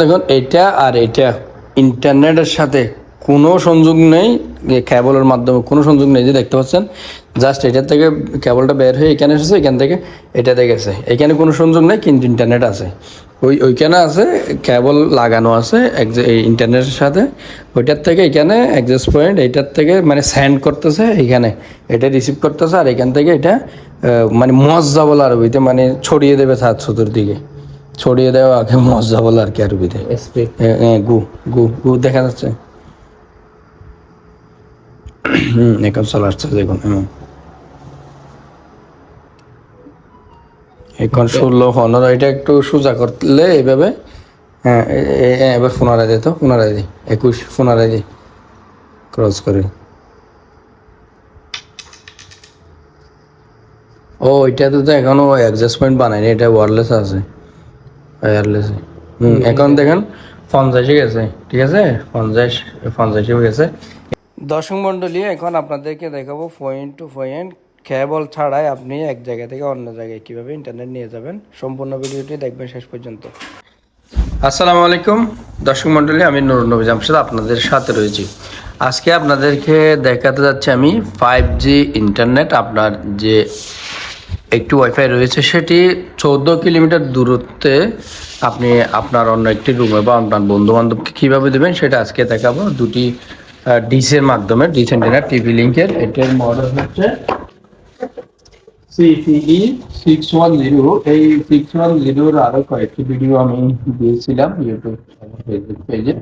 দেখুন, এটা আর এটা ইন্টারনেটের সাথে কোনো সংযোগ নেই কেবলের মাধ্যমে কোনো সংযোগ নেই যে দেখতে পাচ্ছেন, জাস্ট এটার থেকে কেবলটা বের হয়ে এখানে এসেছে, এখান থেকে এটাতে গেছে। এখানে কোনো সংযোগ নেই, কিন্তু ইন্টারনেট আছে। ওই, ওইখানে আছে, কেবল লাগানো আছে এই ইন্টারনেটের সাথে। ওইটার থেকে এখানে অ্যাডজাস্ট পয়েন্ট এইটার থেকে মানে সেন্ড করতেছে এখানে। এটা রিসিভ করতেছে আর এখান থেকে এটা মানে মজ্জা বলে আরবিতে মানে ছড়িয়ে দেবে সাত চতুর্দিকে। ছড়িয়ে দেওয়া আগে মজা বলে আর কি আরবিতে গু গু গু দেখা যাচ্ছে। হুম এখন চলে আসছে দেখুন এখন ষোলো পনেরো এটা একটু সোজা করলে এইভাবে হ্যাঁ এবার পুনরায় দিই তো পুনরায় দিই একুশ পুনরায় দিই ক্রস করে। ও এটাতে তো এখনও অ্যাডজাস্টমেন্ট বানায়নি এটা ওয়ারলেস আছে। ওয়্যারলেস হুম এখন দেখেন পঞ্চাশে গেছে ঠিক আছে? পঞ্চাশ পঞ্চাশে গেছে। দর্শক মণ্ডলী এখন আপনাদেরকে দেখাবো পয়েন্ট টু পয়েন্ট কেবল ছাড়াই আপনি এক জায়গা থেকে অন্য জায়গায় কীভাবে ইন্টারনেট নিয়ে যাবেন। সম্পূর্ণ ভিডিওটি দেখবেন শেষ পর্যন্ত। আসসালামু আলাইকুম। দর্শক মণ্ডলী আমি নুরুন নবী জামশেদ আপনাদের সাথে রয়েছি। আজকে আপনাদেরকে দেখাতে যাচ্ছি আমি ফাইভ জি ইন্টারনেট আপনার যে একটি ওয়াইফাই রয়েছে, সেটি চৌদ্দ কিলোমিটার দূরত্বে আপনি আপনার অন্য একটি রুমে বা আপনার বন্ধু বান্ধবকে কীভাবে দেবেন সেটা আজকে দেখাবো। দুটি ডিসের মাধ্যমে, ডিস অ্যান্টেনা টিভি লিঙ্কের এটার মডেল হচ্ছে সিপিই সিক্স ওয়ান জিরো এই সিক্স ওয়ান জিরোর আরও কয়েকটি ভিডিও আমি দিয়েছিলাম ইউটিউব ফেসবুক পেজে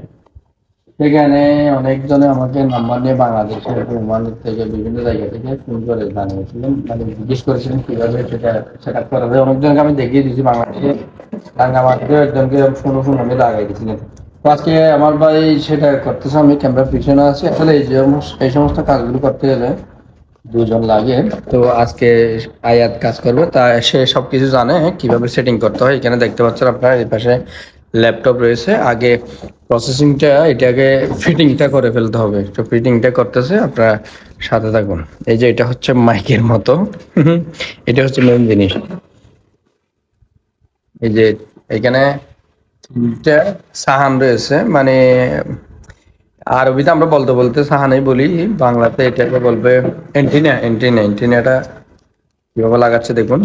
সেখানে অনেকজনে আমাকে নাম্বার নিয়ে বাংলাদেশের ওমান থেকে বিভিন্ন জায়গা থেকে ফোন করে জানিয়েছিলেন। মানে জিজ্ঞেস করেছিলেন কীভাবে সেটা সেট আপ করা যায়। অনেকজনকে আমি দেখিয়ে দিয়েছি বাংলাদেশে। রাঙ্গামাটিতে একজনকে ফোন ফোন আমি লাগাই দিয়েছিলেন। আজকে আমার ভাই সেটা করতেছে, আমি ক্যামেরার পিছনে আছি। আসলে এই যে এই সমস্ত কাজগুলো করতে গেলে দুজন লাগে। তো আজকে আয়াত কাজ করবে। তা সে সব কিছু জানে কীভাবে সেটিং করতে হয়। এখানে দেখতে পাচ্ছেন আপনার, এই পাশে ল্যাপটপ রয়েছে। আগে প্রসেসিংটা এটাকে ফিটিংটা করে ফেলতে হবে। তো ফিটিংটা করতেছে, আপনারা সাথে থাকুন। এই যে এটা হচ্ছে মাইকের মতো। এটা হচ্ছে মেন জিনিস। এই যে এখানে তিনটা সাহান রয়েছে মানে আরবিতে আমরা বলতে বলতে সাহানাই বলি, বাংলাতে এটাকে বলবে এন্টিনা এন্টিনা এন্টিনাটা কীভাবে লাগাচ্ছে দেখুন।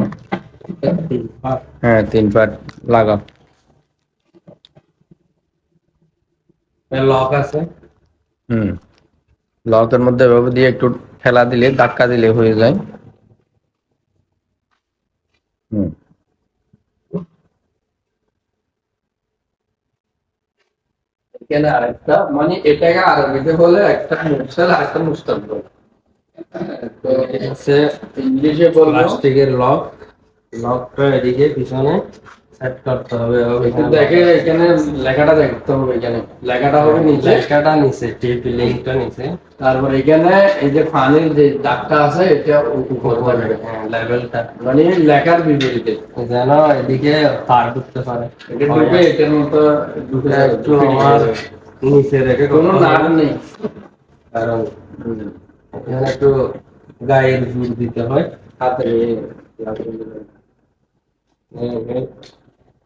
হ্যাঁ তিন পার্ট লাগাও। লক আছে। হুম। লকের মধ্যে এভাবে দিয়ে একটু ঠেলা দিলে ধাক্কা দিলে হয়ে যায়। হুম। এখানে আরেকটা মানে এটাকে আরবিতে বলে একটা মুরসাল আর একটা মুস্তাকবল তো এটা হচ্ছে ইংলিশে বলব। প্লাস্টিকের লক লকটা এদিকে পিছনে। সেট করতে হবে একটু দেখে এখানে লেখাটা দেখতে হবে এখানে। লেখাটা হবে নিচে। লেখাটা নিচে টিপি লিঙ্কটা নিচে। তারপর এখানে এই যে পানির যে দাগটা আছে এটা উপর যাবে লেভেলটা। মানে লেখার বিপরীতে। যেন এদিকে তার ঢুকতে পারে। এটা ঢুকে এটার মতো ঢুকে একটু আমার নিচে রেখে কোনো হবে। নেই। কারণ এখানে একটু গায়ের জোর দিতে হয়। হাতে।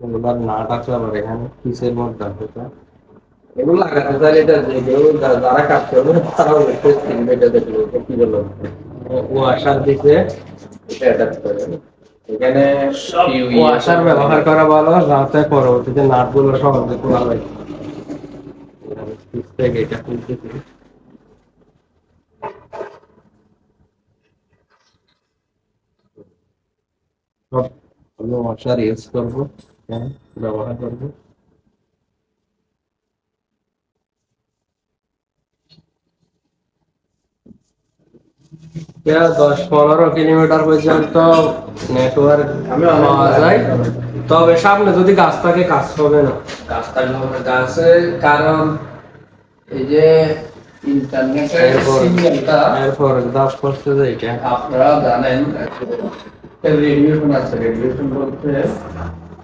এগুলার নাট আছে আবার এখানে পিসের মধ্যে আছে। এগুলো লাগাতে চাইলে এটা যারা কাজ করবে তারাও কিনবে এটা দেখবে কি বলো? ও আসার দিকে এটা অ্যাডাপ্ট করে। এখানে ও আসার ব্যবহার করা ভালো যাতে পরবর্তীতে নাটগুলো সহজে খোলা হয় এটা খুলতেছি সব আমি ইউজ করব। ব্যবহার করব। দশ পনেরো কিলোমিটার পর্যন্ত নেটওয়ার্ক পাওয়া যায়। তবে সামনে যদি গাছ থাকে কাজ হবে না। গাছ থাকলে হবে গাছে কারণ এই যে ইন্টারনেটের সিগন্যালটা এরপর দাস করছে যে এটা। আপনারা জানেন রেডিয়েশন আছে। রেডিয়েশন বলতে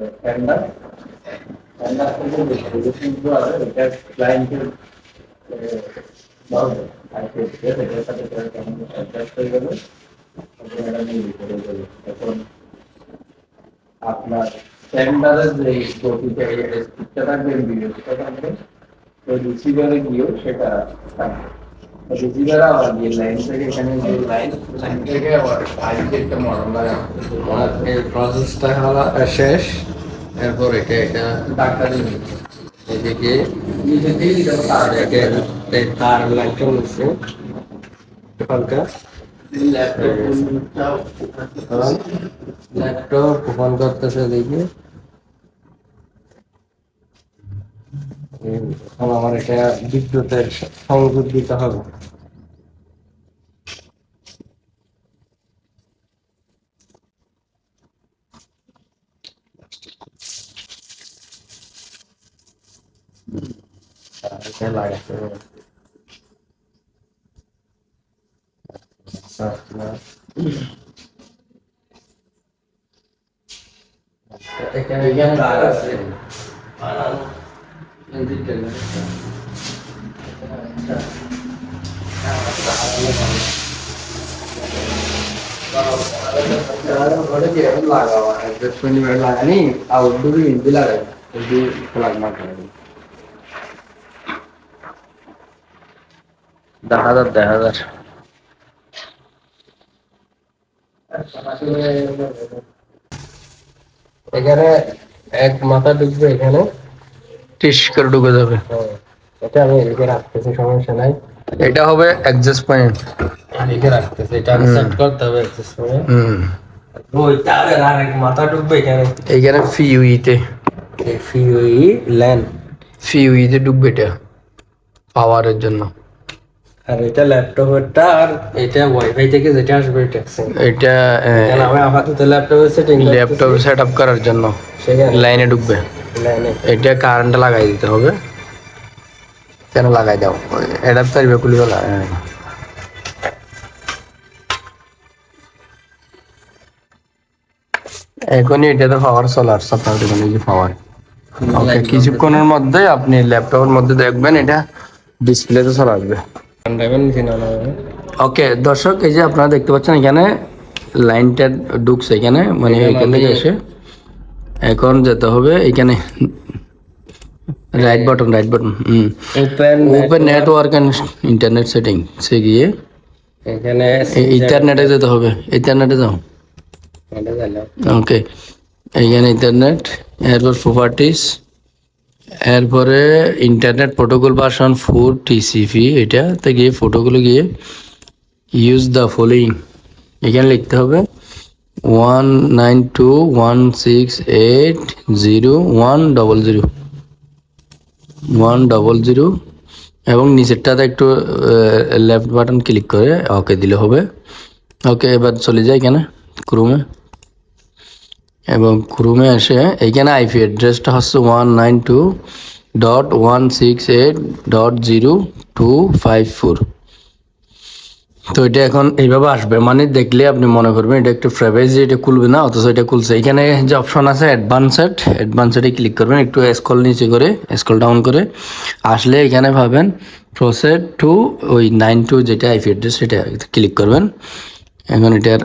দেখি ফিল্টারের মধ্যে ঠান্ডা ঠান্ডা থেকে রেগুলেশনগুলো আছে এটা ক্লায়েন্টের বলবে আর কি এটার সাথে কেমন অ্যাডজাস্ট হয়ে গেল তখন এটা নিয়ে করে গেল। এখন আপনার স্ট্যান্ডার্ডের যে গতিতে স্পিডটা থাকবে ভিডিওটা থাকবে, তো রিসিভারে গিয়েও সেটা থাকবে। রিসিভারে আবার লাইন থেকে এখানে যে লাইন লাইন থেকে আবার আইসি একটা মডেল প্রসেসটা হলো শেষ। এরপর এটা এটা? ডাক্তারি এদিকে তার। নিচ্ছে এখানকার ল্যাপটপ করতেছে দেখি আমার এটা বিদ্যুতের সংযোগ দিতে হবে। আর এটা লাগাতে হবে আচ্ছা, আপনার এখানে এখানে তার আছে লাগানি আউটডোর হিন্দি লাগাই হিন্দি লাগনা হাজার হাজার এখানে এক মাথা ঢুকবে এখানে। টিস করে ঢুকে যাবে। হ্যাঁ, এটা আমি এদিকে রাখতেছি সমস্যা নাই। এটা হবে অ্যাডজাস্ট পয়েন্ট এদিকে রাখতেছি এটা আমি সেট করতে হবে একটু সময় হুম ওইটা আর এক মাথা ঢুকবে এখানে। এইখানে ফিউইতে এই ফিউই ল্যান ফিউইতে ঢুকবে এটা পাওয়ারের জন্য। আর এটা ল্যাপটপেরটা আর এটা ওয়াইফাই থেকে যেটা আসবে এটা এটা আমি আপাতত ল্যাপটপে সেটিং ল্যাপটপ সেট আপ করার জন্য। লাইনে ঢুকবে। লাইনে। এটা কারেন্টে লাগাই দিতে হবে। কেন লাগাই দাও? তারিবে খুলি বলা এখনই এটাতে পাওয়ার চলার আপনার দেখুন এই যে পাওয়ার ওকে কিছুক্ষণের মধ্যে আপনি ল্যাপটপের মধ্যে দেখবেন এটা ডিসপ্লেতে চলে আসবে। ওকে দর্শক এই যে আপনারা দেখতে পাচ্ছেন এখানে লাইনটা ঢুকছে এখানে মানে এখান থেকে এসে। এখন যেতে হবে এখানে। Right button right button hmm. Open open network and internet setting সে গিয়ে। এখানে ইন্টারনেটে যেতে হবে ইন্টারনেটে যাও। ওকে এইখানে ইন্টারনেট এরপর প্রপার্টিস এরপরে internet protocol version four TCP এটাতে গিয়ে ফটোগুলো গিয়ে ইউজ দ্য ফলোয়িং এখানে লিখতে হবে one nine two one six eight zero one double zero one double zero এবং নিচেরটাতে একটু লেফট বাটন ক্লিক করে ওকে দিলে হবে। ওকে, এবার চলে যায় এখানে ক্রোমে এবং ক্রোমে এসে এইখানে আইপি অ্যাড্রেসটা হচ্ছে one nine two dot one six eight dot zero two five four তো এটা এখন এইভাবে আসবে মানে দেখলে আপনি মনে করবেন এটা একটু প্রাইভেসি এটা খুলবে না, অথচ এটা খুলছে। এখানে যে অপশন আছে অ্যাডভান্সেড অ্যাডভান্সেডে ক্লিক করবেন, একটু স্কল নিচে করে স্কল ডাউন করে, আসলে এখানে পাবেন প্রসেড টু ওই নাইন টু যেটা আইপি অ্যাড্রেস সেটা ক্লিক করবেন। এখন এটার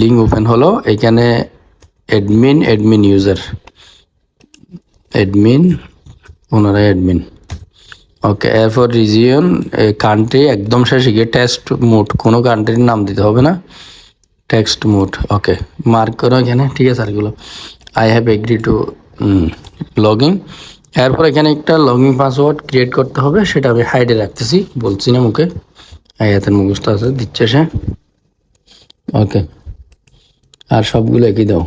লিঙ্ক ওপেন হলো। এখানে অ্যাডমিন অ্যাডমিন ইউজার অ্যাডমিন ওনারা অ্যাডমিন ওকে এরপর রিজিয়ন কান্ট্রি একদম শেষে গিয়ে টেক্সট মোড কোনো কান্ট্রির নাম দিতে হবে না। টেক্সট মোড ওকে মার্ক করো এখানে, ঠিক আছে আরগুলো I have agree to log in এরপর এখানে একটা লগ ইন পাসওয়ার্ড ক্রিয়েট করতে হবে। সেটা আমি হাইডে রাখতেছি। বলছি না মুখে। আয়াতের মুখস্থ আছে, দিচ্ছে সে। ওকে। আর সবগুলো একই দাও।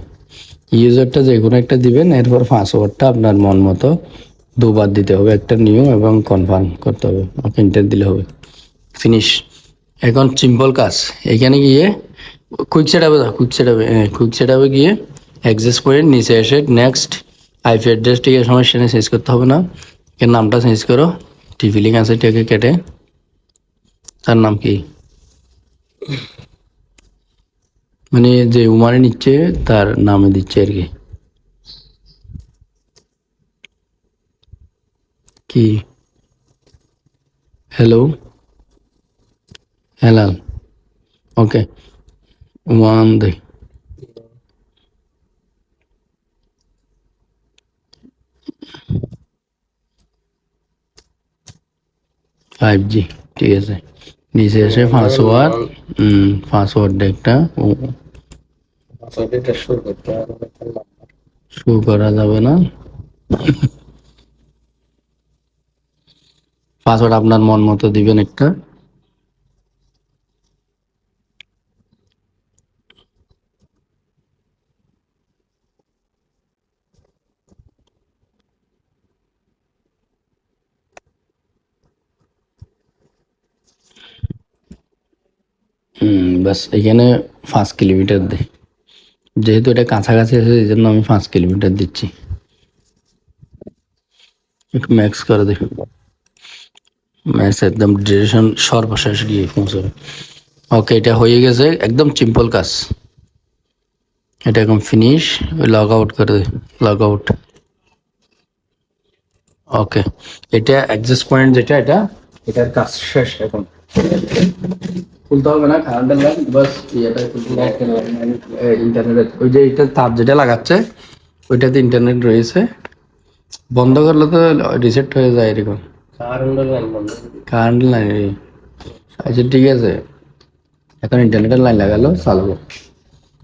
ইউজারটা যে কোনো একটা দিবেন, এরপর পাসওয়ার্ডটা আপনার মন মতো দুবার দিতে হবে, একটা নিউ এবং কনফার্ম করতে হবে ওকে ইন্টার দিলে হবে। ফিনিশ। এখন সিম্পল কাজ। এখানে গিয়ে কুইক সেট আপে কুইক সেট আপে কুইক সেট আপে গিয়ে অ্যাক্সেস পয়েন্ট, নিচে এসে নেক্সট, আইপি অ্যাড্রেস ঠিক আছে সমস্যা নেই চেঞ্জ করতে হবে না। এর নামটা চেঞ্জ করো, টিভি লিঙ্ক আছে কেটে। তার নাম কি? মানে যে উমারে নিচ্ছে তার নামে দিচ্ছে আর কি। কি? হ্যালো হেলাল ওকে ওয়ান দে। ফাইভ জি ঠিক আছে। নিচে এসে পাসওয়ার্ড পাসওয়ার্ড একটা করতে হবে শো করা যাবে না। পাসওয়ার্ড আপনার মন মতো দিবেন একটা। হুম বাস এখানে পাঁচ কিলোমিটার দে। যেহেতু এটা কাছাকাছি আছে, এই জন্য আমি পাঁচ কিলোমিটার দিচ্ছি। একটু ম্যাক্স করে দে ম্যাক্স একদম ডিউরেশন সর্বশেষ গিয়ে পৌঁছবে। ওকে এটা হয়ে গেছে একদম সিম্পল কাজ। এটা এখন ফিনিশ লগ আউট করে দে লগ আউট ওকে এটা অ্যাডজাস্ট পয়েন্ট যেটা, এটা, এটার কাজ শেষ এখন। খুলতে হবে না কারেন্টের লাইন বাস ইয়েটা ইন্টারনেট ওই যে এটা তার যেটা লাগাচ্ছে ওইটাতে ইন্টারনেট রয়েছে। বন্ধ করলে তো রিসেট হয়ে যায় এরকম। কারেন্টের লাইন বন্ধ কারেন্ট লাইন আচ্ছা ঠিক আছে। এখন ইন্টারনেটের লাইন লাগালো চালাবো।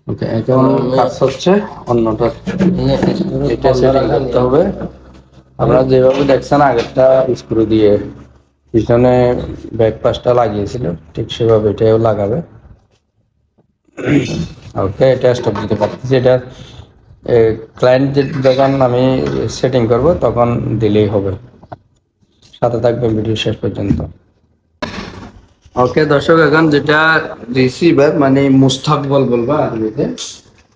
ওকে এখন কাজ হচ্ছে অন্যটা এটা সেটিং করতে হবে। আপনারা যেভাবে দেখছেন আগেরটা স্ক্রু দিয়ে পিছনে ব্যাক লাগিয়েছিল, ঠিক সেভাবে এটাও লাগাবে। ওকে এটা স্টপ দিতে পারতেছি। এটা ক্লায়েন্ট যখন আমি সেটিং করব, তখন দিলেই হবে। সাথে থাকবে ভিডিও শেষ পর্যন্ত। ওকে দর্শক, এখন যেটা রিসিভার মানে মুস্তাকবল বলবা আরবিতে,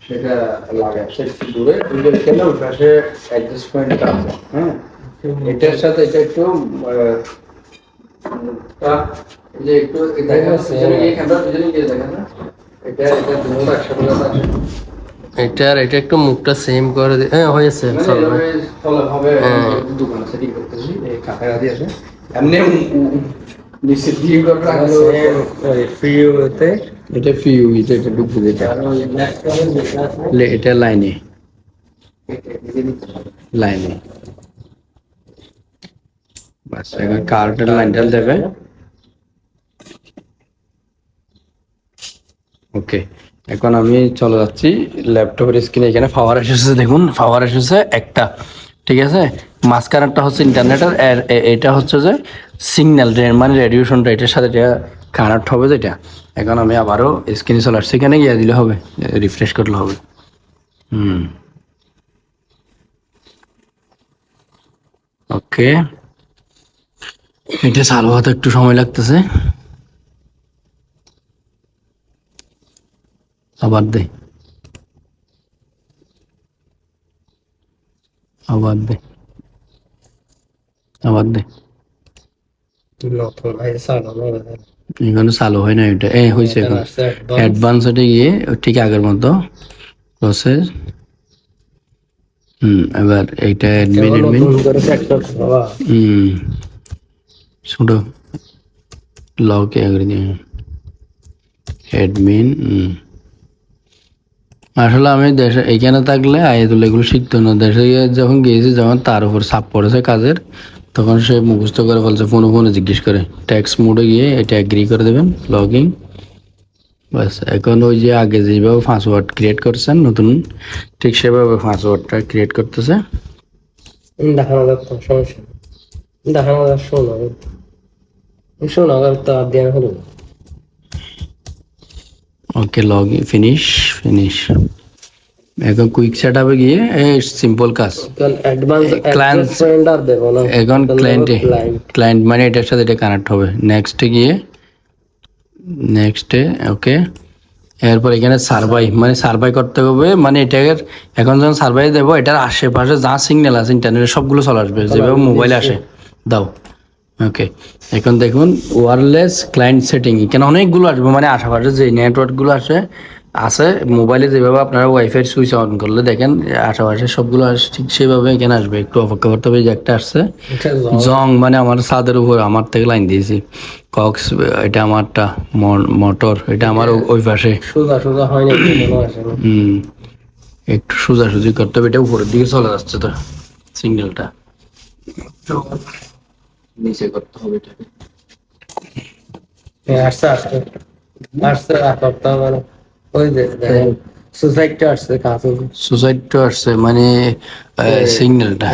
সেটা লাগায় সে দূরে। দূরে কেন ওর পাশে হ্যাঁ? এটার সাথে এটা একটু যে একটু দেখা যাচ্ছে ক্যামেরা পিছনে গিয়ে দেখা না? এটা এটা দুটো একসাথে আছে এটার এটা একটু মুখটা সেম করে দি হ্যাঁ হয়েছে মানে হবে হ্যাঁ। দোকানে সেটিং করতেছি এই কাছাকাছি আছে। এমনি এটা ফিউ এটা যেটা এটা লাইনে। ওকে এখন আমি চলে যাচ্ছি ল্যাপটপের এখানে পাওয়ার এসেছে দেখুন পাওয়ার এসেছে একটা, ঠিক আছে? হচ্ছে ইন্টারনেটের এটা হচ্ছে যে সিগন্যাল মানে এটার সাথে এটা হবে যেটা। এখন আমি আবারও স্ক্রিনে চলে আসছি। এখানে গিয়ে দিলে হবে রিফ্রেশ করলে হবে। হুম। ওকে এটা চালু হতে একটু সময় লাগতেছে। আবার দে। আবার দে। আবার দে। এখানে চালু হয় না এটা এ হয়েছে এখন। অ্যাডভান্স হতে গিয়ে ঠিক আগের মতো প্রসেস হুম এবার এইটা অ্যাডমিন অ্যাডমিন হুম। এগ্রি দিয়ে অ্যাডমিন হুম আসলে আমি দেশে এখানে থাকলে আয়াতুল এগুলো শিখতো না। দেশে যখন গিয়েছি, যখন তার উপর চাপ পড়েছে কাজের, তখন সে মুখস্থ করে বলছে, ফোনে ফোনে জিজ্ঞেস করে। ট্যাক্স মোডে গিয়ে এটা অ্যাগ্রি করে দেবেন লগিং বাস এখন ওই যে আগে যেভাবে পাসওয়ার্ড ক্রিয়েট করছেন, নতুন, ঠিক সেভাবে পাসওয়ার্ডটা ক্রিয়েট করতেছে। দেখানো যাচ্ছে সমস্যা নেই। দেখানো যাচ্ছে শোনা শোনা তো দেওয়া হলো ওকে লগ ফিনিশ ফিনিশ এখন কুইক সেট আপে গিয়ে সিম্পল কাজ। অ্যাডভান্স ক্লায়েন্ট আর দেবো না। এখন ক্লায়েন্ট ক্লায়েন্ট মানে এটার সাথে এটা কানেক্ট হবে। নেক্সটে গিয়ে নেক্সটে ওকে এরপর এখানে সার্ভাই মানে সার্ভাই করতে হবে। মানে এটাকে এখন যখন সার্ভাই দেবো এটার আশেপাশে যা সিগন্যাল আছে ইন্টারনেটে সবগুলো চলে আসবে। যেভাবে মোবাইলে আসে। দাও। ওকে এখন দেখুন ওয়ারলেস ক্লায়েন্ট সেটিং এখানে অনেকগুলো আসবে। মানে আশেপাশে যে নেটওয়ার্কগুলো আসে আছে মোবাইলে যেভাবে আপনারা ওয়াইফাই সুইচ অন করলে দেখেন আশেপাশে সবগুলো আসে ঠিক সেভাবে এখানে আসবে। একটু অপেক্ষা করতে হবে যে একটা আসছে। জং মানে আমার ছাদের উপর আমার থেকে লাইন দিয়েছি। কক্স এটা আমারটা মোটর এটা আমার ওই পাশে। হুম। একটু সোজাসুজি করতে হবে এটা উপরের দিকে চলে যাচ্ছে তো সিগন্যালটা নিচে করতে হবে এটাকে। হ্যাঁ, আসছে আসছে। আসছে আর করতে হবে ওই যে দেখেন আসছে কাছে সুসাইডটা আসছে মানে সিগন্যালটা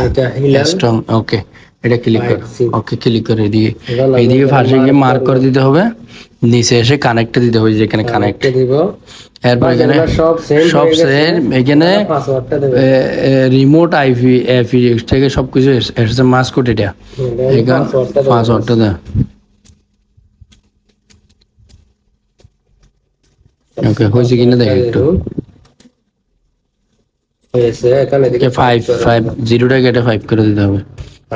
স্ট্রং ওকে এটা ক্লিক কর। ওকে ক্লিক করে এইদিকে ফার্স্টে গিয়ে মার্ক করে দিতে হবে। নিচে এসে কানেক্টে দিতে হবে যেখানে কানেক্ট দিব। এরপর এখানে সব সেম এখানে রিমোট আইপি এফি থেকে সব কিছু এসেছে মাস্কট এটা। এখানে পাসওয়ার্ডটা দেয় ওকে হয়েছে কিনা দেখ একটু। হয়েছে এখানে করে দিতে হবে।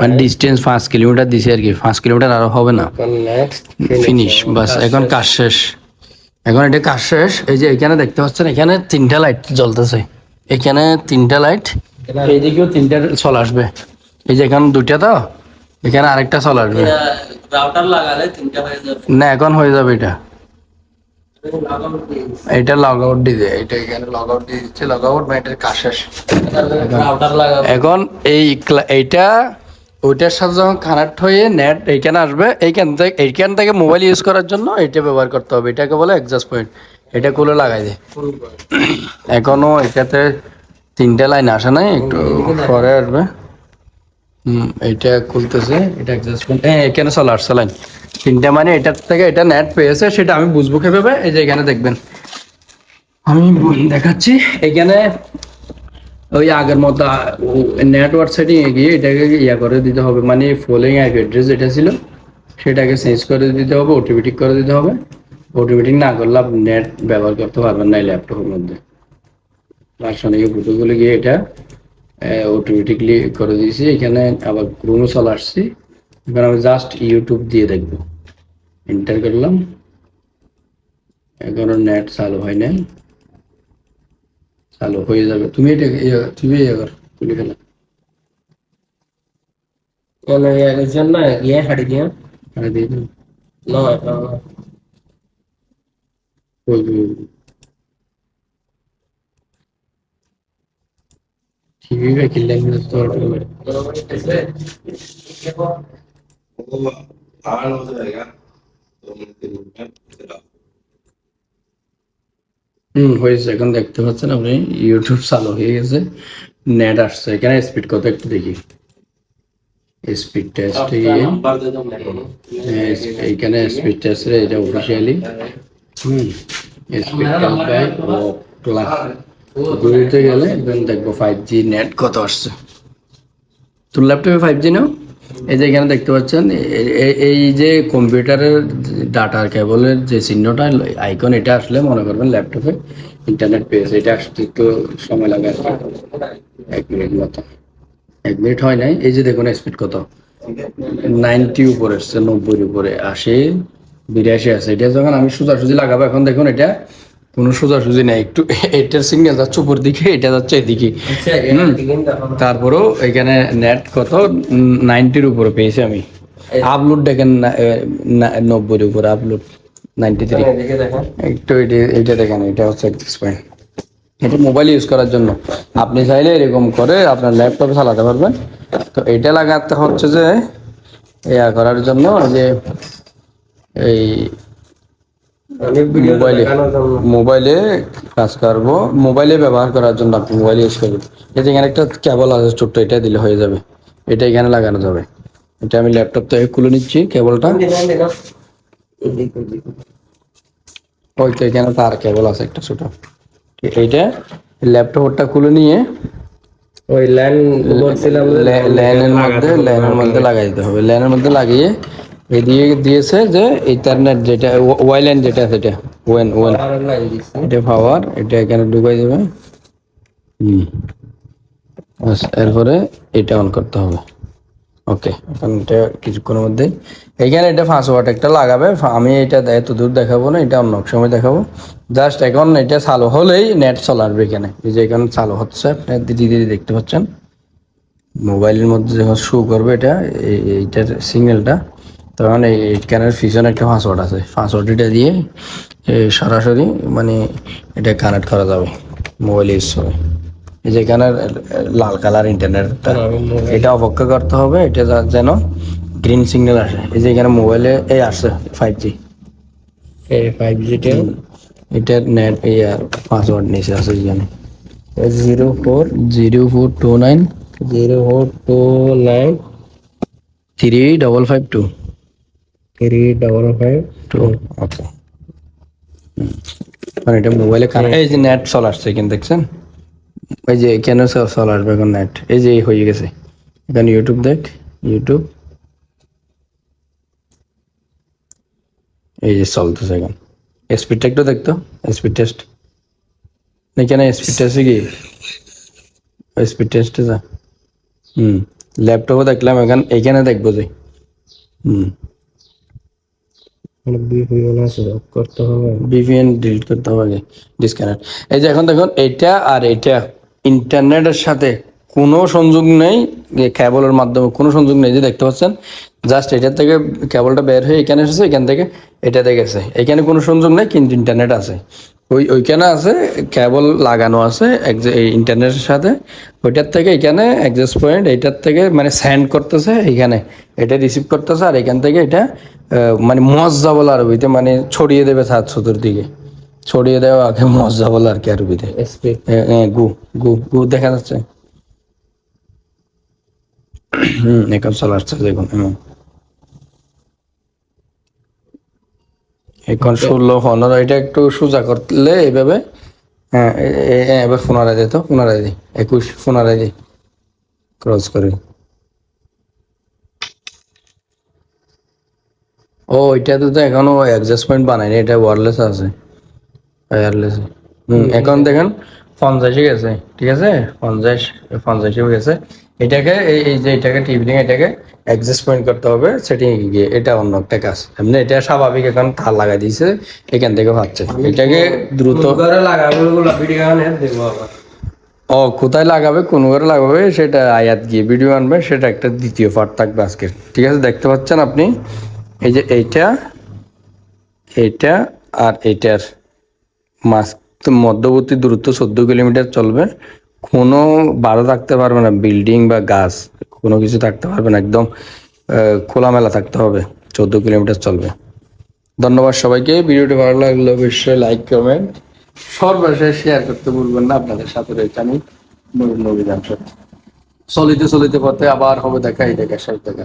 মানে ডিস্টেন্স পাঁচ কিলোমিটার দিছে আর কি পাঁচ কিলোমিটার আরও হবে না। ফিনিশ বাস এখন কাজ শেষ। এখন এটা কাজ শেষ। এই যে এখানে দেখতে পাচ্ছেন এখানে তিনটা লাইট জ্বলতেছে। এখানে তিনটা লাইট এইদিকেও তিনটা চল আসবে। এই যে এখানে দুইটা তো এখানে আরেকটা চল আসবে। রাউটার লাগালে তিনটা হয়ে যাবে। না এখন হয়ে যাবে এটা। এটা লগ আউট দিয়ে এটা এখানে লগ আউট দিয়ে দিচ্ছে। লগ আউট মানে কাজ শেষ। এখন এই এইটা ওইটার সাথে যখন কানেক্ট হয়ে নেট এইখানে আসবে, এইখান থেকে এইখান থেকে মোবাইল ইউজ করার জন্য এটা ব্যবহার করতে হবে। এটাকে বলে অ্যাডজাস্ট পয়েন্ট এটা খুলে লাগাই দেয় এখনও এটাতে তিনটা লাইন আসে নাই, একটু পরে আসবে। হুম এটা খুলতেছে, এটা পয়েন্ট হ্যাঁ এখানে চলে আসছে লাইন তিনটা মানে এটার থেকে এটা নেট পেয়েছে, সেটা আমি বুঝব কীভাবে? এই যে এখানে দেখবেন। আমি দেখাচ্ছি, এখানে ওই আগের মতো নেটওয়ার্ক সেটিং এ গিয়ে এটাকে ইয়া করে দিতে হবে। মানে ফলোইং আইপি অ্যাড্রেস যেটা ছিল, সেটাকে চেঞ্জ করে দিতে হবে অটোমেটিক করে দিতে হবে। অটোমেটিক না করলে আপনি নেট ব্যবহার করতে পারবেন না ল্যাপটপের মধ্যে। ফুটোগুলো গিয়ে এটা অটোমেটিকলি করে দিয়েছি। এখানে আবার ক্রোমে চলে আসছি। এবার আমি জাস্ট ইউটিউব দিয়ে দেখব। এন্টার করলাম। এখনও নেট চালু হয় নাই। চালু হয়ে যাবে তুমি এটা ইয়ে- তুমি ইয়ে কর তুলে ফেলা মানে এর জন্য গিয়ে হাড়ি দিয়ে আরে দিয়ে দাও। না ওই যে- টিভি पे किल्ले में तो वो ऑन हो जाएगा दो मिनट तीन मिनट फिर आप হুম হয়েছে। এখন দেখতে পাচ্ছেন আপনি ইউটিউব চালু হয়ে গেছে। নেট আসছে। এখানে স্পিড কত একটু দেখি। স্পিড টেস্ট দাও হ্যাঁ, এইখানে স্পিড টেস্ট এটা officially hmm speed test by class ঘুরিতে গেলে দেখব ফাইভ জি নেট কত আসছে। তোর ল্যাপটপে ফাইভ জি নাও? এই যে এখানে দেখতে পাচ্ছেন এই যে কম্পিউটারের ডাটার কেবলের যে চিহ্নটা, আইকন, এটা আসলে মনে করবেন ল্যাপটপে ইন্টারনেট পেয়েছে। এটা আসতে একটু সময় লাগে। এক মিনিট মতো। এক মিনিট হয় নাই। এই যে দেখুন স্পিড কত? নাইনটি উপরে এসছে, নব্বইয়ের উপরে। আশি, বিরাশি আছে। এটা যখন আমি সোজাসুজি লাগাবো, এখন দেখুন এটা কোনো সোজাসুজি নাই একটু এটার সিগন্যাল যাচ্ছে উপর দিকে এটা যাচ্ছে এদিকে। তারপরেও এখানে নেট কত? নাইনটির উপরে পেয়েছি আমি। আপলোড দেখেন নব্বইয়ের উপরে আপলোড নাইনটি থ্রি একটু এটা দেখেন এটা হচ্ছে অ্যাক্সেস পয়েন্ট এটা মোবাইল ইউজ করার জন্য। আপনি চাইলে এরকম করে আপনার ল্যাপটপে চালাতে পারবেন। তো এটা লাগাতে হচ্ছে যে ইয়া করার জন্য যে এই মোবাইলে মোবাইলে কাজ করব। মোবাইলে ব্যবহার করার জন্য আপনি মোবাইলে ইউজ করবেন। এতে এখানে একটা কেবল আছে ছোট্ট এটা দিলে হয়ে যাবে। এটা এখানে লাগানো যাবে। এটা আমি ল্যাপটপ থেকে খুলে নিচ্ছি কেবলটা ওই তো এখানে তার কেবল আছে একটা ছোট। এইটা ল্যাপটপটা খুলে নিয়ে ওই বলছিলাম। ল্যানের মধ্যে ল্যানের মধ্যে লাগাই দিতে হবে। ল্যানের মধ্যে লাগিয়ে এদিকে দিয়েছে যে ইন্টারনেট যেটা, ওয়াইল্যান্ড যেটা সেটা ওয়েন ওয়েন। এটা পাওয়ার এটা এখানে ঢুকাই দেবে। হুম। এরপরে এটা অন করতে হবে। ওকে এখন এটা কিছুক্ষণের মধ্যে। এখানে এটা পাসওয়ার্ড একটা লাগাবে। আমি এটা এত দূর দেখাবো না, এটা অন্য সময় দেখাবো। জাস্ট এখন এটা চালু হলেই নেট চলাবে এখানে। এই যে এখানে চালু হচ্ছে, আপনি ধীরে ধীরে দেখতে পাচ্ছেন। মোবাইলের মধ্যে যখন শো করবে এটা, এই- এইটার সিগন্যালটা তখন এই এইখানের পিছনে একটা পাসওয়ার্ড আছে। পাসওয়ার্ড এটা দিয়ে সরাসরি মানে এটা কানেক্ট করা যাবে মোবাইল ইউজ হবে এই যে এখানে লাল কালার ইন্টারনেটটা এটা অপেক্ষা করতে হবে এটা যেন গ্রিন সিগন্যাল আসে। এই যে এখানে মোবাইলে এই আসছে ফাইভ জি এই ফাইভ জিটা এটার নেট এই পাসওয়ার্ড নিচে আছে এখানে zero four zero four two nine zero four two nine three double five two three double five two okay মানে এটা মোবাইলে কানেক্ট এই যে নেট চলে আসছে এখানে দেখছেন? এই যে কেন চলে আসবে এখন নেট এই যে হয়ে গেছে। এখানে ইউটিউব দেখ ইউটিউব এই যে চলতেছে এখন। স্পিডটা একটু দেখতো স্পিড টেস্ট এখানে স্পিড টেস্টে কি? স্পিড টেস্টে যা। হুম ল্যাপটপে দেখলাম এখানে এখানে দেখব যে। হুম। করতে হবে। ভিপিএন ডিলিট করতে হবে ডিসকানেক্ট এই যে এখন দেখুন, এটা আর এটা ইন্টারনেটের সাথে কোনো সংযোগ নেই কেবলের মাধ্যমে কোনো সংযোগ নেই যে দেখতে পাচ্ছেন? জাস্ট এটার থেকে কেবলটা বের হয়ে এখানে এসেছে, এখান থেকে এটাতে গেছে। এখানে কোনো সংযোগ নেই, কিন্তু ইন্টারনেট আছে। ওই ওইখানে আছে কেবল লাগানো আছে এই ইন্টারনেটের সাথে। ওইটার থেকে এখানে অ্যাক্সেস পয়েন্ট এইটার থেকে মানে সেন্ড করতেছে এইখানে। এটা রিসিভ করতেছে আর এখান থেকে এটা মানে মজ্জা বলা আরবিতে মানে ছড়িয়ে দেবে সাত চতুর্দিকে ছড়িয়ে দেওয়া আগে মজ্জা বলা আর কি আরবিতে গু গু গু দেখা যাচ্ছে। হুম এখন চলে আসছে দেখুন এখন ষোলো পনেরো এটা একটু সোজা করলে এইভাবে। হ্যাঁ এবার পুনরায় দিত পুনরায় দিই একুশ পুনরায় দিই ক্রস করে। ও এটাতে তো এখনও অ্যাডজাস্টমেন্ট বানায়নি এটা ওয়ারলেস আছে। ওয়্যারলেস হুম এখন দেখেন পঞ্চাশে গেছে ঠিক আছে? পঞ্চাশ পঞ্চাশে গেছে। এটাকে এই এই যে এটাকে টিভিং এটাকে অ্যাডজাস্টমেন্ট করতে হবে সেটিং গিয়ে এটা অন্য একটা কাজ। এমনি এটা স্বাভাবিক এখন তার লাগাই দিয়েছে এখান থেকে পাচ্ছে। এটাকে দ্রুত ও কোথায় লাগাবে কোন ঘরে লাগাবে সেটা আয়াত গিয়ে ভিডিও আনবে সেটা একটা দ্বিতীয় পার্ট থাকবে আজকে। ঠিক আছে দেখতে পাচ্ছেন আপনি? এই যে এইটা এইটা আর এইটার মাস মধ্যবর্তী দূরত্ব চোদ্দ কিলোমিটার চলবে। কোনো বাধা থাকতে পারবে না, বিল্ডিং বা গাছ, কোনো কিছু থাকতে পারবে না, একদম খোলামেলা থাকতে হবে, চোদ্দ কিলোমিটার চলবে। ধন্যবাদ সবাইকে, ভিডিওটি ভালো লাগলে অবশ্যই লাইক কমেন্ট সর্বশেষ শেয়ার করতে ভুলবেন না, আপনাদের সাথে রয়েছে আমি, নবীন নবীন চলিতে চলিতে পথে আবার হবে দেখা, এই দেখা সেই দেখা